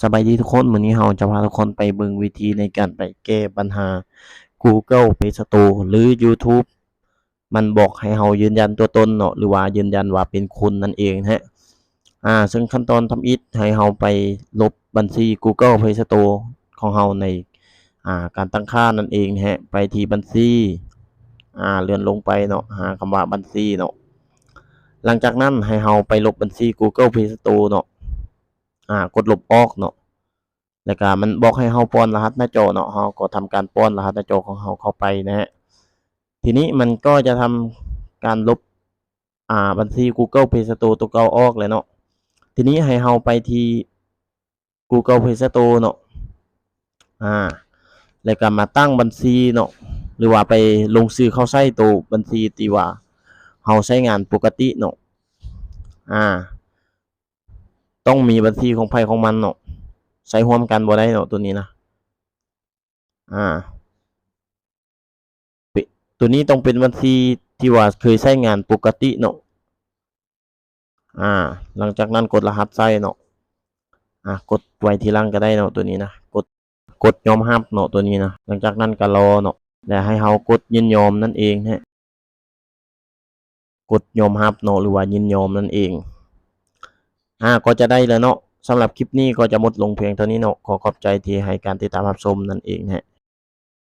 สบายดีทุกคนมื้อนี้เราจะพาทุกคนไปเบิ่งวิธีในการไปแก้ปัญหา Google Play Store หรือยูทูบมันบอกให้เรายืนยันตัวตนเนาะหรือว่ายืนยันว่าเป็นคุณนั่นเองนะฮะอ่าซึ่งขั้นตอนทำอิฐให้เราไปลบบัญชี Google Play Store ของเราในอ่าการตั้งค่านั่นเองนะฮะไปที่บัญชีอ่าเลื่อนลงไปเนาะหาคำว่าบัญชีเนาะหลังจากนั้นให้เราไปลบบัญชี Google Play Store เนาะ อ่ากดลบออกเนาะแล้วก็มันบอกให้เราป้อนรหัสหน้าจอเนาะเราก็ทำการป้อนรหัสหน้าจอของเราเข้าไปนะฮะทีนี้มันก็จะทำการลบอ่าบัญชี Google Play Store ตัวเก่าออกเลยเนาะทีนี้ให้เราไปที่ Google Play Store เนาะอ่าแล้วก็มาตั้งบัญชีเนาะหรือว่าไปลงชื่อเข้าใช้ตัวบัญชีที่ว่าเราใช้งานปกติเนาะอ่า ต้องมีบัญชีของไผของมันเนาะใช้ร่วมกันบ่ได้เนาะตัวนี้นะอ่า ตัวนี้ต้องเป็นบัญชีที่ว่าเคยใช้งานปกติเนาะอ่า หลังจากนั้นกดรหัสใส่เนาะอ่ากดไว้ทีหลังก็ได้เนาะตัวนี้นะกดกดยอมรับเนาะตัวนี้นะหลังจากนั้นก็รอเนาะแล้วให้เรากดยินยอมนั่นเองฮะกดยอมรับเนาะหรือว่ายินยอมนั่นเอง อ่าก็จะได้แล้วเนาะสำหรับคลิปนี้ก็จะหมดลงเพียงเท่านี้เนาะขอขอบใจที่ให้การติดตามรับชมนั่นเองฮะ